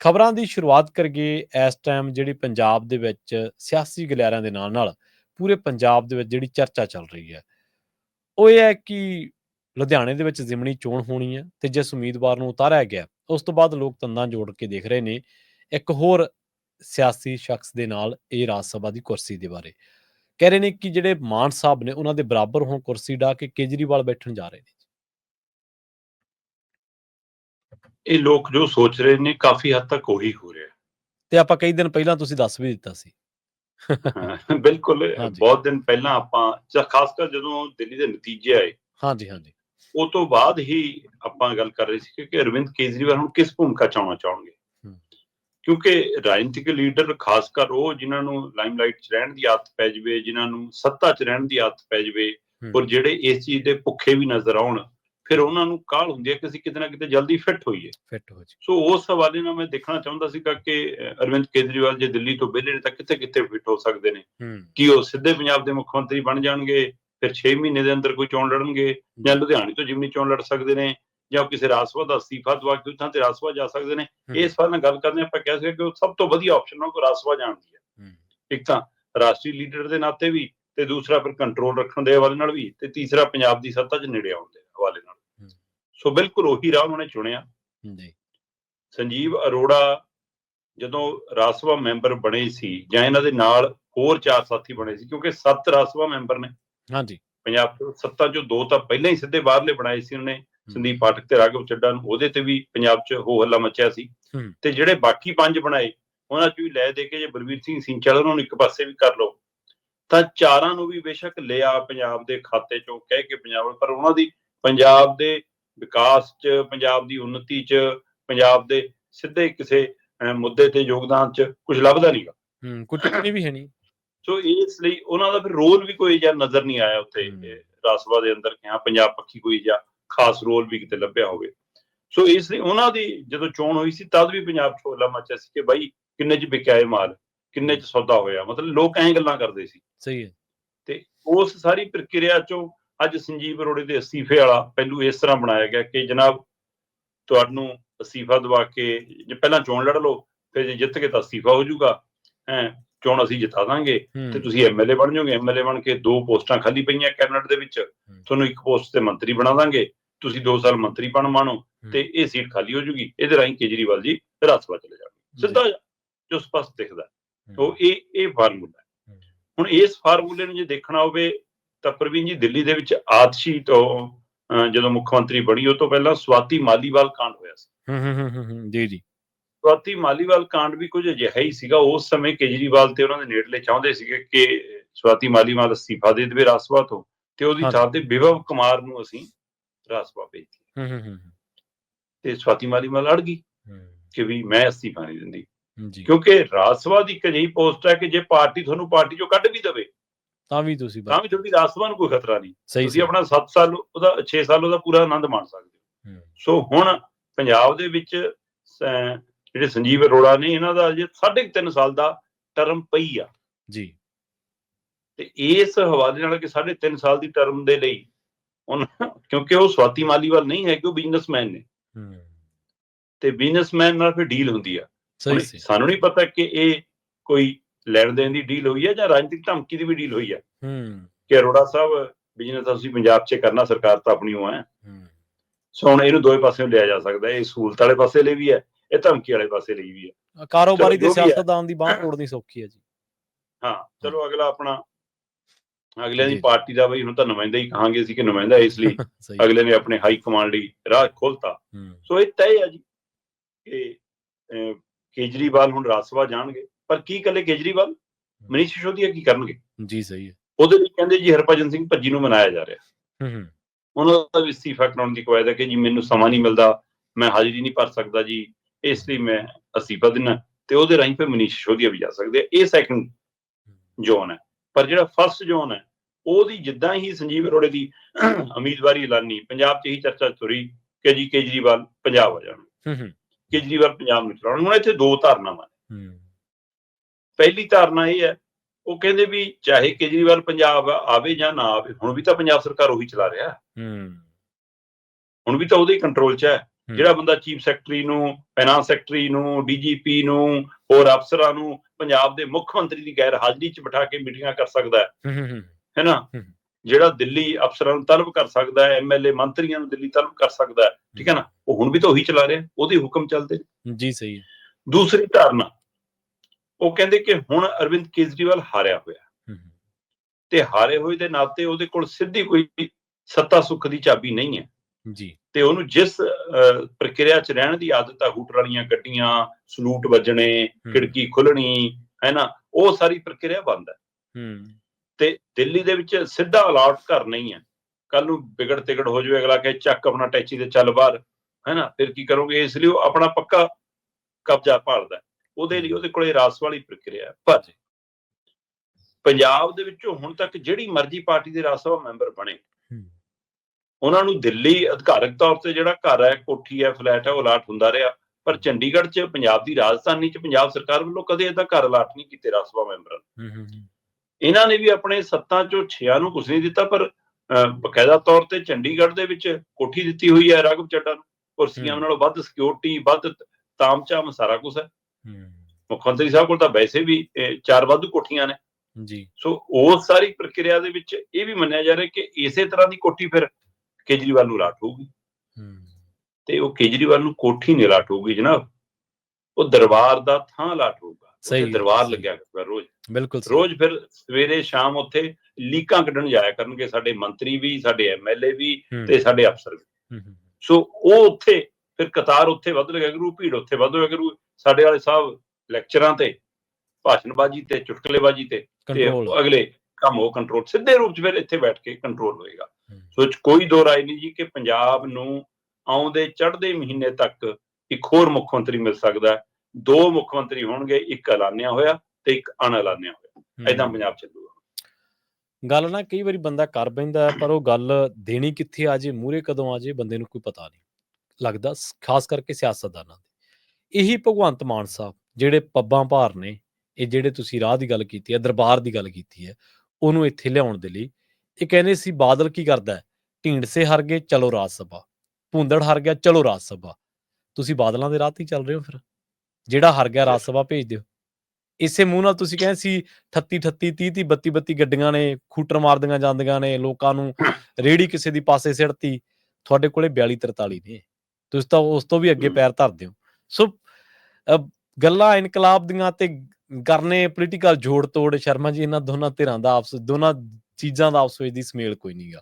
ਖਬਰਾਂ ਦੀ ਸ਼ੁਰੂਆਤ ਕਰੀਏ ਇਸ ਟਾਈਮ ਜਿਹੜੀ ਪੰਜਾਬ ਦੇ ਵਿੱਚ ਸਿਆਸੀ ਗਲਿਆਰਿਆਂ ਦੇ ਨਾਲ ਨਾਲ ਪੂਰੇ ਪੰਜਾਬ ਦੇ ਵਿੱਚ ਜਿਹੜੀ ਚਰਚਾ ਚੱਲ ਰਹੀ ਹੈ। ਉਹ ਇਹ ਹੈ ਕਿ ਲੁਧਿਆਣੇ ਦੇ ਵਿੱਚ ਜ਼ਿਮਣੀ ਚੋਣ ਹੋਣੀ ਹੈ ਤੇ ਜਿਸ ਉਮੀਦਵਾਰ ਨੂੰ ਉਤਾਰਿਆ ਗਿਆ, ਉਸ ਤੋਂ ਬਾਅਦ ਲੋਕ ਤੰਦਾਂ ਜੋੜ ਕੇ ਦੇਖ ਰਹੇ ਨੇ ਇੱਕ ਹੋਰ ਸਿਆਸੀ ਸ਼ਖਸ ਦੇ ਨਾਲ ਇਹ ਰਾਜ ਸਭਾ ਦੀ ਕੁਰਸੀ ਦੇ ਬਾਰੇ। ਕਹਿ ਰਹੇ ਨੇ ਕਿ ਜਿਹੜੇ ਮਾਨ ਸਾਹਿਬ ਨੇ ਉਹਨਾਂ ਦੇ ਬਰਾਬਰ ਹੁਣ ਕੁਰਸੀ ਢਾ ਕੇ ਕੇਜਰੀਵਾਲ ਬੈਠਣ ਜਾ ਰਹੇ ਨੇ। ਇਹ ਲੋਕ ਜੋ ਸੋਚ ਰਹੇ ਨੇ ਕਾਫੀ ਹੱਦ ਤੱਕ ਉਹੀ ਹੋ ਰਿਹਾ ਤੇ ਆਪਾਂ ਕਈ ਦਿਨ ਪਹਿਲਾਂ ਤੁਸੀਂ ਦੱਸ ਵੀ ਦਿੱਤਾ ਸੀ ਬਿਲਕੁਲ। ਬਹੁਤ ਦਿਨ ਪਹਿਲਾਂ ਆਪਾਂ ਜਾਂ ਖਾਸ ਕਰ ਜਦੋਂ ਦਿੱਲੀ ਦੇ ਨਤੀਜੇ ਆਏ ਹਾਂਜੀ ਹਾਂਜੀ ਉਹ ਤੋਂ ਬਾਅਦ ਹੀ ਆਪਾਂ ਗੱਲ ਕਰ ਰਹੇ ਸੀ ਕਿ ਅਰਵਿੰਦ ਕੇਜਰੀਵਾਲ ਹੁਣ ਕਿਸ ਭੂਮਿਕਾ ਚਾਉਣਾ ਚਾਹਣਗੇ ਹਮ। ਕਿਉਂਕਿ ਰਾਜਨੀਤਿਕ ਲੀਡਰ ਖਾਸ ਕਰ ਉਹ ਜਿਨ੍ਹਾਂ ਨੂੰ ਲਾਈਮਲਾਈਟ 'ਚ ਰਹਿਣ ਦੀ ਆਦਤ ਪੈ ਜਾਵੇ ਜਿਨ੍ਹਾਂ ਨੂੰ ਸੱਤਾ 'ਚ ਰਹਿਣ ਦੀ ਆਦਤ ਪੈ ਜਾਵੇ। ਔਰ ਜਿਹੜੇ ਇਸ ਚੀਜ਼ ਦੇ ਭੁੱਖੇ ਵੀ ਨਜ਼ਰ ਆਉਣ ਫਿਰ ਉਹਨਾਂ ਨੂੰ ਕਾਹਲ ਹੁੰਦੀ ਹੈ ਕਿ ਅਸੀਂ ਕਿਤੇ ਨਾ ਕਿਤੇ ਜਲਦੀ ਫਿੱਟ ਹੋਈਏ। ਫਿੱਟ ਹੋ ਜੀ ਸੋ ਉਸ ਹਵਾਲੇ ਨਾਲ ਮੈਂ ਦੇਖਣਾ ਚਾਹੁੰਦਾ ਸੀਗਾ ਕਿ ਅਰਵਿੰਦ ਕੇਜਰੀਵਾਲ ਜੇ ਦਿੱਲੀ ਤੋਂ ਵਿਹਲੇ ਨੇ ਤਾਂ ਕਿੱਥੇ ਕਿੱਥੇ ਫਿੱਟ ਹੋ ਸਕਦੇ ਨੇ? ਕੀ ਉਹ ਸਿੱਧੇ ਪੰਜਾਬ ਦੇ ਮੁੱਖ ਮੰਤਰੀ ਬਣ ਜਾਣਗੇ? ਫਿਰ 6 ਮਹੀਨੇ ਦੇ ਅੰਦਰ ਕੋਈ ਚੋਣ ਲੜਨਗੇ? ਜਾਂ ਲੁਧਿਆਣੇ ਤੋਂ ਜਿਮਨੀ ਚੋਣ ਲੜ ਸਕਦੇ ਨੇ? ਜਾਂ ਕਿਸੇ ਰਾਜ ਸਭਾ ਦਾ ਅਸਤੀਫਾ ਦਵਾ ਕੇ ਉੱਥਾਂ ਤੇ ਰਾਜ ਸਭਾ ਜਾ ਸਕਦੇ ਨੇ? ਇਸ ਵਾਰ ਨਾਲ ਗੱਲ ਕਰਦੇ ਆਪਾਂ ਕਹਿ ਸਕਦੇ ਕਿ ਉਹ ਸਭ ਤੋਂ ਵਧੀਆ ਆਪਸ਼ਨ ਉਹ ਰਾਜ ਸਭਾ ਜਾਣ ਦੀ ਹੈ। ਇੱਕ ਤਾਂ ਰਾਸ਼ਟਰੀ ਲੀਡਰ ਦੇ ਨਾਤੇ ਵੀ ਤੇ ਦੂਸਰਾ ਫਿਰ ਕੰਟਰੋਲ ਰੱਖਣ ਦੇ ਹਵਾਲੇ ਨਾਲ ਵੀ ਤੇ ਤੀਸਰਾ ਪੰਜਾਬ ਦੀ ਸੱਤਾ 'ਚ ਨੇੜੇ ਆਉਣ ਦੇ ਹਵਾਲੇ ਨਾਲ। ਸੋ ਬਿਲਕੁਲ ਉਹੀ ਰਾਹ ਉਹਨਾਂ ਨੇ ਚੁਣਿਆ। ਜੀ। ਸੰਜੀਵ ਅਰੋੜਾ ਜਦੋਂ ਰਾਜ ਸਭਾ ਮੈਂਬਰ ਬਣੇ ਸੀ ਜਾਂ ਇਹਨਾਂ ਦੇ ਨਾਲ ਹੋਰ ਚਾਰ ਸਾਥੀ ਬਣੇ ਸੀ ਕਿਉਂਕਿ ਸੱਤ ਰਾਜ ਸਭਾ ਮੈਂਬਰ ਨੇ। ਹਾਂਜੀ। ਪੰਜਾਬ ਤੋਂ ਸੱਤਾਂ ਚੋਂ ਦੋ ਤਾਂ ਪਹਿਲਾਂ ਹੀ ਸਿੱਧੇ ਬਾਹਰਲੇ ਬਣਾਏ ਸੀ ਉਹਨੇ ਸੰਦੀਪ ਪਾਠਕ ਤੇ ਰਾਘਵ ਚੱਡਾ ਨੂੰ ਉਹਦੇ ਤੇ ਵੀ ਪੰਜਾਬ 'ਚ ਹੋ ਹੱਲਾ ਮਚਿਆ ਸੀ। ਤੇ ਜਿਹੜੇ ਬਾਕੀ ਪੰਜ ਬਣਾਏ ਉਹਨਾਂ 'ਚ ਵੀ ਲੈ ਦੇ ਕੇ ਜੇ ਬਲਵੀਰ ਸਿੰਘ ਸਿੰਚਲ ਉਹਨਾਂ ਨੂੰ ਇੱਕ ਪਾਸੇ ਵੀ ਕਰ ਲਓ। ਤਾਂ ਚਾਰਾਂ ਨੂੰ ਵੀ ਬੇਸ਼ੱਕ ਲਿਆ ਪੰਜਾਬ ਦੇ ਖਾਤੇ 'ਚੋਂ ਕਹਿ ਕੇ ਪੰਜਾਬ ਪਰ ਉਹਨਾਂ ਦੀ ਪੰਜਾਬ ਦੇ ਵਿਕਾਸ 'ਚ ਪੰਜਾਬ ਦੀ ਉન્નਤੀ 'ਚ ਪੰਜਾਬ ਦੇ ਸਿੱਧੇ ਕਿਸੇ ਮੁੱਦੇ ਤੇ ਯੋਗਦਾਨ 'ਚ ਕੁਝ ਲੱਭਦਾ ਨਹੀਂਗਾ ਹੂੰ ਕੋਈ ਟਿੱਪਣੀ ਵੀ ਹੈ ਨਹੀਂ ਸੋ ਇਸ ਲਈ ਉਹਨਾਂ ਦਾ ਫਿਰ ਰੋਲ ਵੀ ਕੋਈ ਜਾਂ ਨਜ਼ਰ ਨਹੀਂ ਆਇਆ ਉੱਥੇ ਰਾਜਸਭਾ ਦੇ ਅੰਦਰ ਕਿ ਹਾਂ ਪੰਜਾਬ ਪੱਖੀ ਕੋਈ ਜਾਂ ਖਾਸ ਰੋਲ ਵੀ ਕਿਤੇ ਲੱਭਿਆ ਹੋਵੇ। ਸੋ ਇਸ ਲਈ ਉਹਨਾਂ ਦੀ ਜਦੋਂ ਚੋਣ ਹੋਈ ਸੀ ਤਦ ਵੀ ਪੰਜਾਬ ਹੋਲਾ ਮਚਿਆ ਸੀ ਕਿ ਬਾਈ ਕਿੰਨੇ 'ਚ ਵਿਕਿਆ ਇਹ ਮਾਲ ਕਿੰਨੇ 'ਚ ਸੌਦਾ ਹੋਇਆ। ਮਤਲਬ ਲੋਕ ਐਂ ਗੱਲਾਂ ਕਰਦੇ ਸੀ। ਸਹੀ ਹੈ। ਤੇ ਉਸ ਸਾਰੀ ਪ੍ਰਕਿਰਿਆ 'ਚੋਂ ਅੱਜ ਸੰਜੀਵ ਅਰੋੜੇ ਦੇ ਅਸਤੀਫੇ ਵਾਲਾ ਪਹਿਲੂ ਇਸ ਤਰ੍ਹਾਂ ਬਣਾਇਆ ਗਿਆ ਕਿ ਜਨਾਬ ਤੁਹਾਨੂੰ ਅਸਤੀਫਾ ਦਵਾ ਕੇ ਜੇ ਪਹਿਲਾਂ ਚੋਣ ਲੜ ਲਓ ਫਿਰ ਜੇ ਜਿੱਤ ਕੇ ਤਾਂ ਅਸਤੀਫਾ ਹੋ ਜਾਊਗਾ। ਹੈ ਚੋਣ ਅਸੀਂ ਜਿਤਾ ਦਾਂਗੇ ਤੇ ਤੁਸੀਂ ਐਮਐਲਏ ਬਣ ਜਾਓਗੇ। ਐਮਐਲਏ ਬਣ ਕੇ ਦੋ ਪੋਸਟਾਂ ਖਾਲੀ ਪਈਆਂ ਕੈਬਨਿਟ ਦੇ ਵਿੱਚ। ਤੁਹਾਨੂੰ ਇੱਕ ਪੋਸਟ ਤੇ ਮੰਤਰੀ ਬਣਾ ਦਾਂਗੇ। ਤੁਸੀਂ 2 ਸਾਲ ਮੰਤਰੀ ਬਣ ਮਾਣੋ ਤੇ ਇਹ ਸੀਟ ਖਾਲੀ ਹੋ ਜੂਗੀ ਇਹਦੇ ਰਾਹੀਂ ਕੇਜਰੀਵਾਲ ਜੀ ਰਾਜ ਸਭਾ ਚਲੇ ਜਾਣਗੇ ਸਿੱਧਾ ਜੋ ਸਪਸ਼ਟ ਦਿਖਦਾ। ਉਹ ਇਹ ਇਹ ਫਾਰਮੂਲਾ। ਹੁਣ ਇਸ ਫਾਰਮੂਲੇ ਨੂੰ ਜੇ ਦੇਖਣਾ ਹੋਵੇ ਤਾਂ ਪ੍ਰਵੀਨ ਜੀ ਦਿੱਲੀ ਦੇ ਵਿੱਚ ਆਦਸ਼ੀ ਤੋਂ ਜਦੋਂ ਮੁੱਖ ਮੰਤਰੀ ਬਣੀ ਉਹ ਤੋਂ ਪਹਿਲਾਂ ਸਵਾਤੀ ਮਾਲੀਵਾਲ ਕਾਂਡ ਹੋਇਆ ਸੀ। ਹੂੰ ਹੂੰ ਹੂੰ, ਜੀ ਜੀ। ਸਵਾਤੀ ਮਾਲੀਵਾਲ ਕਾਂਡ ਵੀ ਕੁਝ ਅਜਿਹਾ ਹੀ ਸੀਗਾ ਉਸ ਸਮੇਂ ਕੇਜਰੀਵਾਲ ਤੇ ਉਹਨਾਂ ਦੇ ਨੇੜਲੇ ਚਾਹੁੰਦੇ ਸੀਗੇ ਕਿ ਸਵਾਤੀ ਮਾਲੀਵਾਲ ਅਸਤੀਫਾ ਦੇ ਦੇਵੇ ਰਾਜ ਸਭਾ ਤੋਂ ਤੇ ਉਹਦੀ। ਥਾਂ ਤੇ ਵਿਭਵ ਕੁਮਾਰ ਨੂੰ ਅਸੀਂ ਰਾਜ ਸਭਾ ਭੇਜੀਏ ਹੂੰ ਹੂੰ ਤੇ ਸਵਾਤੀ ਮਾਲੀਵਾਲ ਅੜ ਗਈ ਕਿ ਵੀ ਮੈਂ ਅਸਤੀਫਾ ਨਹੀਂ ਦਿੰਦੀ। ਕਿਉਂਕਿ ਰਾਜ ਸਭਾ ਦੀ ਇੱਕ ਅਜਿਹੀ ਪੋਸਟ ਹੈ ਕਿ ਜੇ ਪਾਰਟੀ ਤੁਹਾਨੂੰ ਪਾਰਟੀ ਚੋਂ ਕੱਢ ਵੀ ਦੇਵੇ ਤਾਂ ਵੀ ਤੁਸੀਂ ਤਾਂ ਵੀ ਤੁਹਾਡੀ ਸਭਾ ਨੂੰ ਕੋਈ ਖਤਰਾ ਨਹੀਂ। ਤੁਸੀਂ ਆਪਣਾ 7 ਸਾਲ ਉਹਦਾ 6 ਸਾਲ ਉਹਦਾ ਪੂਰਾ ਆਨੰਦ ਮਾਣ ਸਕਦੇ ਹੋ। ਸੋ ਹੁਣ ਪੰਜਾਬ ਦੇ ਵਿੱਚ ਜਿਹੜੇ ਸੰਜੀਵ ਅਰੋੜਾ ਨੇ ਇਹਨਾਂ ਦਾ ਅਜੇ 3.5 ਸਾਲ ਦਾ ਟਰਮ ਪਈ ਆ। ਜੀ। ਤੇ ਇਸ ਹਵਾਲੇ ਨਾਲ ਕਿ 3.5 ਸਾਲ ਦੀ ਟਰਮ ਦੇ ਲਈ ਉਹਨਾਂ ਕਿਉਂਕਿ ਉਹ ਸਵਾਤੀ ਮਾਲੀਵਾਲ ਨਹੀਂ ਹੈ ਕਿ ਉਹ ਬਿਜ਼ਨਸਮੈਨ ਨੇ। ਤੇ ਬਿਜ਼ਨਸਮੈਨ ਨਾਲ ਫਿਰ ਡੀਲ ਹੁੰਦੀ ਆ। ਸਾਨੂੰ ਨਹੀਂ ਪਤਾ ਕਿ ਇਹ ਕੋਈ ਲੈਣ ਦੇਣ ਦੀ ਡੀਲ ਹੋਈ ਹੈ ਜਾਂ ਰਾਜਨੀਤਿਕ ਧਮਕੀ ਦੀ ਵੀ ਡੀਲ ਹੋਈ ਹੈ ਹੂੰ। ਕਿ ਅਰੋੜਾ ਸਾਹਿਬ ਬਿਜ਼ਨਸ ਤੁਸੀਂ ਪੰਜਾਬ 'ਚ ਕਰਨਾ ਸਰਕਾਰ ਤਾਂ ਆਪਣੀ ਉਹ ਹੈ ਹੂੰ। ਸੋ ਹੁਣ ਇਹਨੂੰ ਦੋਵੇਂ ਪਾਸਿਓਂ ਲਿਆ ਜਾ ਸਕਦਾ ਹੈ। ਇਹ ਸਹੂਲਤ ਵਾਲੇ ਪਾਸੇ ਲਈ ਵੀ ਹੈ ਇਹ ਧਮਕੀ ਵਾਲੇ ਪਾਸੇ ਲਈ ਵੀ ਹੈ। ਕਾਰੋਬਾਰੀ ਤੇ। ਸਿਆਸਤਦਾਨ ਦੀ ਬਾਹ ਤੋੜਨੀ ਸੌਖੀ ਹੈ ਜੀ। ਹਾਂ ਚਲੋ ਅਗਲਾ ਆਪਣਾ ਅਗਲੇ। ਦੀ ਪਾਰਟੀ ਦਾ ਬਈ ਹੁਣ ਤਾਂ ਨੁਮਾਇੰਦਾ ਹੀ ਕਹਾਂਗੇ ਸੀ ਕਿ ਨੁਮਾਇੰਦਾ ਇਸ ਲਈ ਅਗਲੇ ਨੇ ਆਪਣੇ ਹਾਈ ਕਮਾਂਡ ਲਈ ਰਾਹ ਖੋਲਤਾ ਸੋ ਇਹ ਤੈਅ ਹੈ ਜੀ ਕਿ ਕੇਜਰੀਵਾਲ ਹੁਣ ਰਾਜ ਸਭਾ ਜਾਣਗੇ। ਪਰ ਕੀ ਕੱਲੇ ਕੇਜਰੀਵਾਲ ਮਨੀਸ਼ ਸਿਸੋਦੀਆ ਕੀ ਕਰਨਗੇ? ਜੀ ਸਹੀ ਹੈ। ਉਹਦੇ ਲਈ ਕਹਿੰਦੇ ਜੀ ਹਰਭਜਨ ਸਿੰਘ ਭੱਜੀ ਨੂੰ ਮਨਾਇਆ ਜਾ ਰਿਹਾ। ਹੂੰ ਹੂੰ। ਉਹਨਾਂ ਦਾ ਵੀ ਅਸਤੀਫਾ ਕਰਾਉਣ ਦੀ ਕਵਾਇਦ ਹੈ ਕਿ ਜੀ ਮੈਨੂੰ ਸਮਾਂ ਨਹੀਂ ਮਿਲਦਾ ਮੈਂ ਹਾਜ਼ਰੀ ਨਹੀਂ ਭਰ ਸਕਦਾ ਜੀ ਇਸ ਲਈ ਮੈਂ ਅਸਤੀਫਾ ਦਿਨਾ। ਤੇ ਉਹਦੇ ਰਾਹੀਂ ਫਿਰ ਮਨੀਸ਼ ਸਿਸੋਦੀਆ ਵੀ ਜਾ ਸਕਦੇ ਆ। ਇਹ ਸੈਕੰਡ ਜ਼ੋਨ ਹੈ। ਪਰ ਜਿਹੜਾ ਫਸਟ ਜ਼ੋਨ ਹੈ ਉਹਦੀ ਜਿੱਦਾਂ ਹੀ ਸੰਜੀਵ ਅਰੋੜੇ ਦੀ ਉਮੀਦਵਾਰੀ ਐਲਾਨੀ ਪੰਜਾਬ 'ਚ ਹੀ ਚਰਚਾ ਤੁਰੀ ਕਿ ਜੀ ਕੇਜਰੀਵਾਲ ਪੰਜਾਬ ਆ ਜਾਣ। ਹੂੰ ਹੂੰ। ਕੇਜਰੀਵਾਲ ਪੰਜਾਬ ਨੂੰ ਚਲਾਉਣ। ਹੁਣ ਇੱਥੇ ਦੋ ਧਾਰਨਾਵਾਂ ਨੇ। ਹੂੰ। ਪਹਿਲੀ ਧਾਰਨਾ ਇਹ ਹੈ ਉਹ ਕਹਿੰਦੇ ਵੀ ਚਾਹੇ ਕੇਜਰੀਵਾਲ ਪੰਜਾਬ ਆਵੇ ਜਾਂ ਨਾ ਆਵੇ ਹੁਣ ਵੀ ਤਾਂ ਪੰਜਾਬ ਸਰਕਾਰ ਉਹੀ ਚਲਾ ਰਿਹਾ। ਹੂੰ। ਹੁਣ ਵੀ ਤਾਂ ਉਹਦੇ ਕੰਟਰੋਲ 'ਚ ਹੈ। ਜਿਹੜਾ ਬੰਦਾ ਚੀਫ ਸੈਕਟਰੀ ਨੂੰ ਫਾਈਨਾਂਸ ਸੈਕਟਰੀ ਨੂੰ ਡੀਜੀਪੀ ਨੂੰ ਹੋਰ ਅਫਸਰਾਂ ਨੂੰ ਪੰਜਾਬ ਦੇ ਮੁੱਖ ਮੰਤਰੀ ਦੀ ਗੈਰ ਹਾਜ਼ਰੀ 'ਚ ਬਿਠਾ ਕੇ ਮੀਟਿੰਗਾਂ ਕਰ ਸਕਦਾ ਹੈ। ਹੂੰ ਹੂੰ ਹੂੰ। ਹੈ ਨਾ। ਜਿਹੜਾ ਦਿੱਲੀ ਅਫਸਰਾਂ ਨੂੰ ਤਲਬ ਕਰ ਸਕਦਾ ਹੈ ਐਮਐਲਏ ਮੰਤਰੀਆਂ ਨੂੰ ਦਿੱਲੀ ਤਲਬ ਕਰ ਸਕਦਾ ਹੈ ਠੀਕ ਹੈ ਨਾ? ਉਹ ਹੁਣ ਵੀ ਤਾਂ ਉਹੀ ਚਲਾ ਰਿਹਾ ਉਹਦੇ ਹੁਕਮ ਚੱਲਦੇ। ਜੀ ਸਹੀ ਹੈ। ਦੂਸਰੀ ਧਾਰਨਾ ਉਹ ਕਹਿੰਦੇ ਕਿ ਹੁਣ ਅਰਵਿੰਦ ਕੇਜਰੀਵਾਲ ਹਾਰਿਆ ਹੋਇਆ। ਤੇ ਹਾਰੇ ਹੋਏ ਦੇ ਨਾਤੇ ਉਹਦੇ ਕੋਲ ਸਿੱਧੀ ਕੋਈ ਸੱਤਾ ਸੁੱਖ ਦੀ ਚਾਬੀ ਨਹੀਂ ਹੈ। ਜੀ। ਤੇ ਉਹਨੂੰ ਜਿਸ ਪ੍ਰਕਿਰਿਆ 'ਚ ਰਹਿਣ ਦੀ ਆਦਤ ਹੈ ਹੂਟਰ ਵਾਲੀਆਂ ਗੱਡੀਆਂ ਸਲੂਟ ਵੱਜਣੇ। ਖਿੜਕੀ ਖੁੱਲਣੀ ਹੈ ਨਾ ਉਹ ਸਾਰੀ ਪ੍ਰਕਿਰਿਆ ਬੰਦ ਹੈ। ਹੂੰ। ਤੇ ਦਿੱਲੀ ਦੇ ਵਿੱਚ ਸਿੱਧਾ ਅਲਾਟ ਘਰ ਨਹੀਂ ਹੈ। ਕੱਲ ਨੂੰ ਵਿਗੜ ਤਿਗੜ ਹੋ ਜਾਵੇ ਅਗਲਾ ਕਹੇ ਚੱਕ ਆਪਣਾ ਟੈਚੀ ਤੇ ਚੱਲ ਬਾਹਰ ਹੈ ਨਾ ਫਿਰ ਕੀ ਕਰੋਗੇ? ਇਸ ਲਈ ਉਹ ਆਪਣਾ ਪੱਕਾ ਕਬਜ਼ਾ ਭਾਲਦਾ। ਉਹਦੇ ਲਈ ਉਹਦੇ ਕੋਲੇ ਰਾਸ ਵਾਲੀ ਪ੍ਰਕਿਰਿਆ। ਪਰ ਪੰਜਾਬ ਦੇ ਵਿੱਚੋਂ ਹੁਣ ਤੱਕ ਜਿਹੜੀ ਮਰਜ਼ੀ ਪਾਰਟੀ ਦੇ ਰਾਜ ਸਭਾ ਮੈਂਬਰ ਬਣੇ ਉਹਨਾਂ ਨੂੰ ਦਿੱਲੀ ਅਧਿਕਾਰਕ ਤੌਰ ਤੇ ਜਿਹੜਾ ਘਰ ਹੈ ਕੋਠੀ ਹੈ ਫਲੈਟ ਹੈ ਉਹ ਅਲਾਟ ਹੁੰਦਾ ਰਿਹਾ। ਪਰ ਚੰਡੀਗੜ੍ਹ 'ਚ ਪੰਜਾਬ ਦੀ ਰਾਜਧਾਨੀ 'ਚ ਪੰਜਾਬ ਸਰਕਾਰ ਵੱਲੋਂ ਕਦੇ ਏਦਾਂ ਘਰ ਅਲਾਟ ਨਹੀਂ ਕੀਤੇ ਰਾਜ ਸਭਾ ਮੈਂਬਰਾਂ ਇਹਨਾਂ ਨੇ ਵੀ ਆਪਣੇ ਸੱਤਾਂ 'ਚੋਂ 6 ਨੂੰ ਕੁਝ ਨਹੀਂ ਦਿੱਤਾ ਪਰ ਬਕਾਇਦਾ ਤੌਰ ਤੇ ਚੰਡੀਗੜ੍ਹ ਦੇ ਵਿੱਚ ਕੋਠੀ ਦਿੱਤੀ ਹੋਈ ਹੈ ਰਾਘਵ ਚੱਡਾ ਨੂੰ। ਕੁਰਸੀਆਂ। ਨਾਲੋਂ ਵੱਧ ਸਿਕਿਉਰਿਟੀ ਵੱਧ ਤਾਮਝਾਮ ਸਾਰਾ ਕੁਝ ਹੂੰ। ਮੁੱਖ ਮੰਤਰੀ ਸਾਹਿਬ ਕੋਲ ਤਾਂ ਵੈਸੇ ਵੀ ਚਾਰ ਵਾਧੂ ਕੋਠੀਆਂ ਨੇ। ਜੀ। ਸੋ ਉਸ ਸਾਰੀ ਪ੍ਰਕਿਰਿਆ ਦੇ ਵਿੱਚ ਇਹ ਵੀ ਮੰਨਿਆ ਜਾ ਰਿਹਾ ਕਿ ਇਸੇ ਤਰ੍ਹਾਂ ਦੀ ਕੋਠੀ ਫਿਰ ਕੇਜਰੀਵਾਲ ਨੂੰ ਅਲਾਟ ਹੋਊਗੀ। ਹੂੰ। ਤੇ ਉਹ ਕੇਜਰੀਵਾਲ ਨੂੰ ਕੋਠੀ ਨਹੀਂ ਅਲਾਟ ਹੋਊਗੀ ਜਨਾਬ। ਉਹ ਦਰਬਾਰ ਦਾ ਥਾਂ ਅਲਾਟ ਹੋਊਗਾ। ਸਹੀ ਦਰਬਾਰ। ਲੱਗਿਆ ਕਰੂਗਾ ਰੋਜ਼। ਬਿਲਕੁਲ। ਰੋਜ਼ ਫਿਰ ਸਵੇਰੇ ਸ਼ਾਮ ਉੱਥੇ ਲੀਕਾਂ ਕੱਢਣ ਜਾਇਆ ਕਰਨਗੇ। ਸਾਡੇ ਮੰਤਰੀ ਵੀ ਸਾਡੇ ਐਮਐਲਏ ਵੀ ਤੇ ਸਾਡੇ ਅਫਸਰ ਵੀ। ਹੂੰ, ਹੂੰ, ਸੋ ਉਹ ਉੱਥੇ ਫਿਰ ਕਤਾਰ ਉੱਥੇ ਵੱਧ ਲੱਗਿਆ ਕਰੂ ਭੀੜ ਉੱਥੇ ਵੱਧ ਹੋਇਆ ਕਰੂ। ਸਾਡੇ ਵਾਲੇ ਸਾਹਿਬ ਲੈਕਚਰਾਂ ਤੇ ਭਾਸ਼ਣਬਾਜ਼ੀ ਤੇ ਚੁਟਕਲੇਬਾਜ਼ੀ ਤੇ ਤੇ ਅਗਲੇ ਕੰਮ ਉਹ ਕੰਟਰੋਲ ਸਿੱਧੇ ਰੂਪ 'ਚ ਫਿਰ ਇੱਥੇ ਬੈਠ ਕੇ ਕੰਟਰੋਲ ਹੋਏਗਾ। ਸੋ ਕੋਈ ਦੋ ਰਾਏ ਨਹੀਂ ਜੀ ਕਿ ਪੰਜਾਬ ਨੂੰ ਆਉਂਦੇ ਚੜ੍ਹਦੇ ਮਹੀਨੇ ਤੱਕ ਇੱਕ ਹੋਰ ਮੁੱਖ ਮੰਤਰੀ ਮਿਲ ਸਕਦਾ ਹੈ। ਦੋ ਮੁੱਖ ਮੰਤਰੀ ਹੋਣਗੇ ਇੱਕ ਐਲਾਨਿਆ ਹੋਇਆ ਤੇ ਇੱਕ ਅਣਐਲਾਨਿਆ ਹੋਇਆ। ਐਦਾਂ ਪੰਜਾਬ ਚੱਲੂਗਾ। ਗੱਲ ਨਾ ਕਈ ਵਾਰੀ ਬੰਦਾ ਕਰ ਬੈਂਦਾ ਪਰ ਉਹ ਗੱਲ ਦੇਣੀ ਕਿੱਥੇ ਆ ਜੇ ਮੂਰੇ ਕਦੋਂ ਆ ਜੇ ਬੰਦੇ ਨੂੰ ਕੋਈ ਪਤਾ ਨਹੀਂ। ਲੱਗਦਾ ਖਾਸ ਕਰਕੇ ਸਿਆਸਤਦਾਨਾਂ ਦੇ ਇਹੀ ਭਗਵੰਤ ਮਾਨ ਸਾਹਿਬ ਜਿਹੜੇ ਪੱਬਾਂ ਭਾਰ ਨੇ ਇਹ ਜਿਹੜੇ ਤੁਸੀਂ ਰਾਹ ਦੀ ਗੱਲ ਕੀਤੀ ਹੈ ਦਰਬਾਰ ਦੀ ਗੱਲ ਕੀਤੀ ਹੈ ਉਹਨੂੰ ਇੱਥੇ ਲਿਆਉਣ ਦੇ ਲਈ ਇਹ ਕਹਿੰਦੇ ਸੀ ਬਾਦਲ ਕੀ ਕਰਦਾ ਹੈ? ਢੀਂਡਸੇ ਹਰ ਗਏ ਚਲੋ ਰਾਜ ਸਭਾ। ਭੁੰਦੜ ਹਰ ਗਿਆ ਚਲੋ ਰਾਜ ਸਭਾ। ਤੁਸੀਂ ਬਾਦਲਾਂ ਦੇ ਰਾਹ ਤੇ ਹੀ ਚੱਲ ਰਹੇ ਹੋ ਫਿਰ? ਜਿਹੜਾ ਹਰ ਗਿਆ ਰਾਜ ਸਭਾ ਭੇਜ ਦਿਓ। ਇਸੇ ਮੂੰਹ ਨਾਲ ਤੁਸੀਂ ਕਹਿੰਦੇ ਸੀ 38 38 30 30 32 32 ਗੱਡੀਆਂ ਨੇ ਖੂਟਰ ਮਾਰਦੀਆਂ ਜਾਂਦੀਆਂ ਨੇ ਲੋਕਾਂ ਨੂੰ ਰੇੜੀ ਕਿਸੇ ਦੀ ਪਾਸੇ ਸਿੜਤੀ ਤੁਹਾਡੇ ਕੋਲੇ 42 43 ਨੇ। ਤੁਸੀਂ ਤਾਂ ਉਸ ਤੋਂ ਵੀ ਅੱਗੇ। ਪੈਰ ਧਰਦੇ ਹੋ ਸੋ ਅ, ਗੱਲਾਂ ਇਨਕਲਾਬ ਦੀਆਂ ਤੇ ਕਰਨੇ ਪੋਲੀਟੀਕਲ ਜੋੜ ਤੋੜ ਸ਼ਰਮਾ ਜੀ ਇਹਨਾਂ ਦੋਨਾਂ ਧਿਰਾਂ ਦਾ ਆਪਸ ਦੋਨਾਂ ਚੀਜ਼ਾਂ ਦਾ ਆਪਸ ਵਿੱਚ ਦੀ ਸਮੇਲ ਕੋਈ ਨਹੀਂਗਾ